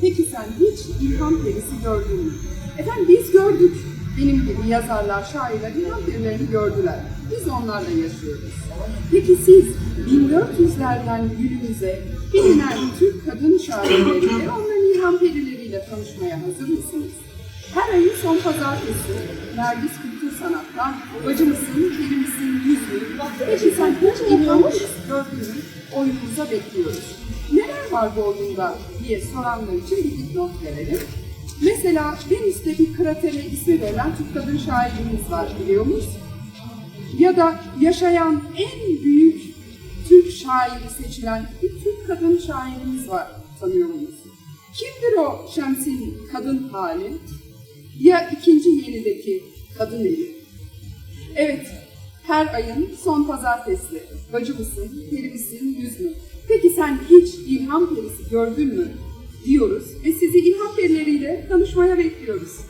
Peki sen hiç ilham perisi gördün mü? Efendim biz gördük. Benim gibi yazarlar, şairler ilham perilerini gördüler. Biz onlarla yaşıyoruz. Peki siz 1400'lerden günümüze bilinen Türk kadın şairleriyle, onların ilham perileriyle tanışmaya hazır mısınız? Her ayın son pazartesi Nergis Kültür Sanat'tan Bacımısın, Kerimizin Yüzü. Peki sen hiç ilham mü? Oyunumuza bekliyoruz. Neler bu oyunda diye soranlar için bir dipnot verelim. Mesela Venüs'te bir kratere ismi verilen Türk kadın şairimiz var biliyor musunuz? Ya da yaşayan en büyük Türk şairi seçilen bir Türk kadın şairimiz var tanıyor muyuz? Kimdir o Şems'in kadın hali? Ya ikinci yenideki kadın eli? Evet, her ayın son pazartesi. Bacı mısın, peri misin, yüz mü? Peki sen hiç ilham perisi gördün mü? Diyoruz ve sizi ilham perileriyle tanışmaya bekliyoruz.